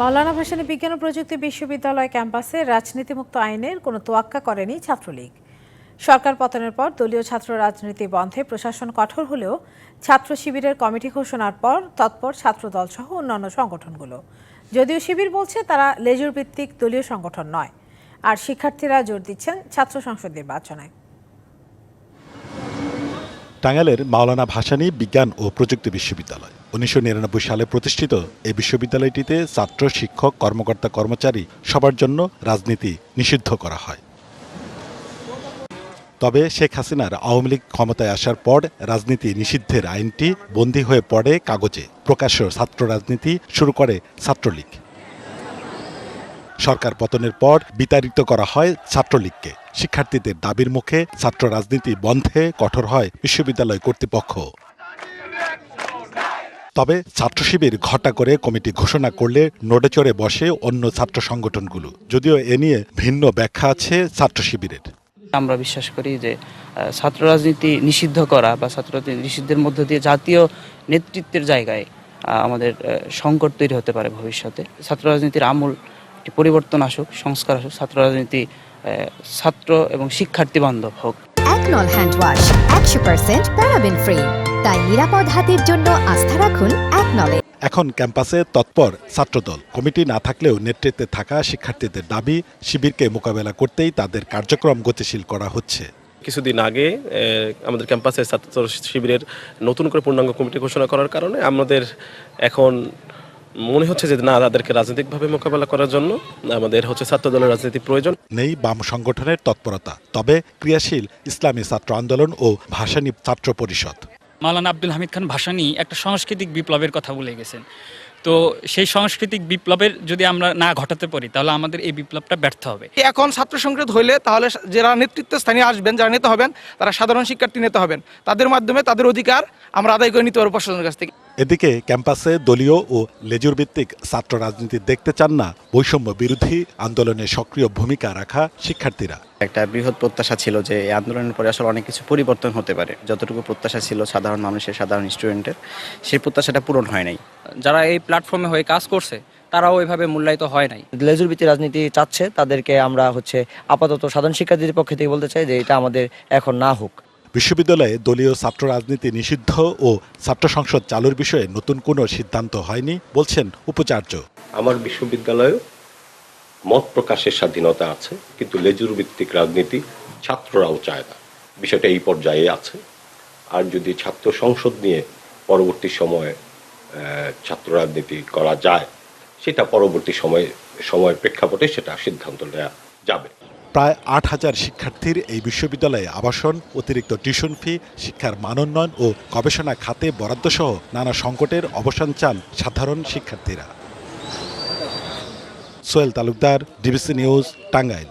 মাওলানা ভাসানী বিজ্ঞান ও প্রযুক্তি বিশ্ববিদ্যালয় ক্যাম্পাসে রাজনীতিমুক্ত আইনের কোনো তোয়াক্কা করেনি ছাত্রলীগ। সরকার পতনের পর দলীয় ছাত্র রাজনীতি বন্ধে প্রশাসন কঠোর হলেও ছাত্র শিবিরের কমিটি ঘোষণার পর তৎপর ছাত্রদল সহ অন্যান্য সংগঠনগুলো। যদিও শিবির বলছে তারা লেজুর ভিত্তিক দলীয় সংগঠন নয়। আর শিক্ষার্থীরা জোর দিচ্ছেন ছাত্র সংসদ নির্বাচনে। টাঙ্গাইলের মাওলানা ভাসানী বিজ্ঞান ও প্রযুক্তি বিশ্ববিদ্যালয়। উনিশশো নিরানব্বই সালে প্রতিষ্ঠিত এই বিশ্ববিদ্যালয়টিতে ছাত্র, শিক্ষক, কর্মকর্তা, কর্মচারী সবার জন্য রাজনীতি নিষিদ্ধ করা হয়। তবে শেখ হাসিনার আওয়ামী লীগ ক্ষমতায় আসার পর রাজনীতি নিষিদ্ধের আইনটি বন্দী হয়ে পড়ে কাগজে। প্রকাশ্য ছাত্র রাজনীতি শুরু করে ছাত্রলীগ। সরকার পতনের পর বিতাড়িত করা হয় ছাত্রলীগকে। শিক্ষার্থীদের দাবির মুখে ছাত্র রাজনীতি বন্ধে কঠোর হয় বিশ্ববিদ্যালয় কর্তৃপক্ষ। তবে ছাত্র শিবির ঘটা করে কমিটি ঘোষণা করলে নড়ে চড়ে বসে অন্য ছাত্র সংগঠনগুলো। যদিও এ নিয়ে ভিন্ন ব্যাখ্যা আছে ছাত্র শিবিরের। আমরা বিশ্বাস করি যে ছাত্র রাজনীতি নিষিদ্ধ করা বা ছাত্র নিষিদ্ধের মধ্য দিয়ে জাতীয় নেতৃত্বের জায়গায় আমাদের সংকট তৈরি হতে পারে ভবিষ্যতে। ছাত্র রাজনীতির আমূল একটি পরিবর্তন আসুক, সংস্কার আসুক, ছাত্র রাজনীতি ছাত্র এবং শিক্ষার্থী বান্ধব হোক। একনল হ্যান্ড ওয়াশ একশো পার্সেন্ট প্যারাবেন ফ্রি। তাই নিরাপদ হাতের জন্য আস্থা রাখুন একনলে এখন ক্যাম্পাসে তৎপর ছাত্রদল। কমিটি না থাকলেও নেতৃত্বে থাকা শিক্ষার্থীদের দাবি শিবিরকে মোকাবেলা করতেই তাদের কার্যক্রম গতিশীল করা হচ্ছে। কিছুদিন আগে আমাদের ক্যাম্পাসে ছাত্র শিবিরের নতুন করে পূর্ণাঙ্গ কমিটি ঘোষণা করার কারণে আমাদের এখন মনে হচ্ছে যে না তাদেরকে রাজনৈতিকভাবে মোকাবেলা করার জন্য আমাদের হচ্ছে ছাত্র দলের রাজনীতি প্রয়োজন। নেই বাম সংগঠনের তৎপরতা তবে ক্রিয়াশীল ইসলামী ছাত্র আন্দোলন ও ভাসানী ছাত্র পরিষদ। মাওলানা আব্দুল হামিদ খান ভাসানী একটা সাংস্কৃতিক বিপ্লবের কথা বলে গেছেন। তো সেই সাংস্কৃতিক বিপ্লবের যদি আমরা না ঘটাতে পারি তাহলে আমাদের এই বিপ্লবটা ব্যর্থ হবে। এখন ছাত্র সংসদ হইলে তাহলে যারা নেতৃত্ব স্থানীয় আসবেন যারা নেতা হবেন তারা সাধারণ শিক্ষার্থী নেতা হবেন। তাদের মাধ্যমে তাদের অধিকার আমরা আদায় করে নিতে পারব প্রশাসনের কাছ থেকে। এদিকে ক্যাম্পাসে দলীয় ও লেজুর ভিত্তিক ছাত্র রাজনীতি দেখতে চান না বৈষম্য বিরোধী আন্দোলনে সক্রিয় ভূমিকা রাখা শিক্ষার্থীরা। একটা বৃহৎ প্রত্যাশা ছিল যে এই আন্দোলনের পরে আসলে অনেক কিছু পরিবর্তন হতে পারে। যতটুকু প্রত্যাশা ছিল সাধারণ মানুষের সাধারণ স্টুডেন্টের সেই প্রত্যাশাটা পূরণ হয় নাই। যারা এই প্ল্যাটফর্মে হয়ে কাজ করছে তারাও ওইভাবে মূল্যায়িত হয় নাই। লেজুর ভিত্তি রাজনীতি চাচ্ছে তাদেরকে আমরা হচ্ছে আপাতত সাধারণ শিক্ষার্থীদের পক্ষ থেকে বলতে চাই যে এটা আমাদের এখন না হোক। বিশ্ববিদ্যালয়ে দলীয় ছাত্র রাজনীতি নিষিদ্ধ ও ছাত্র সংসদ চালুর বিষয়ে নতুন কোনো সিদ্ধান্ত হয়নি বলছেন উপাচার্য। আমার বিশ্ববিদ্যালয়ে মত প্রকাশের স্বাধীনতা আছে কিন্তু লেজুর ভিত্তিক রাজনীতি ছাত্ররাও চায় না। বিষয়টা এই পর্যায়ে আছে। আর যদি ছাত্র সংসদ নিয়ে পরবর্তী সময়ে ছাত্র রাজনীতি করা যায়, সেটা পরবর্তী সময়ে, সময়ের প্রেক্ষাপটে সেটা সিদ্ধান্ত নেওয়া যাবে। প্রায় আট হাজার শিক্ষার্থীর এই বিশ্ববিদ্যালয়ে আবাসন, অতিরিক্ত টিউশন ফি, শিক্ষার মানোন্নয়ন ও গবেষণা খাতে বরাদ্দসহ নানা সংকটের অবসান চান সাধারণ শিক্ষার্থীরা। Sohel Talukdar, DBC news, Tangail.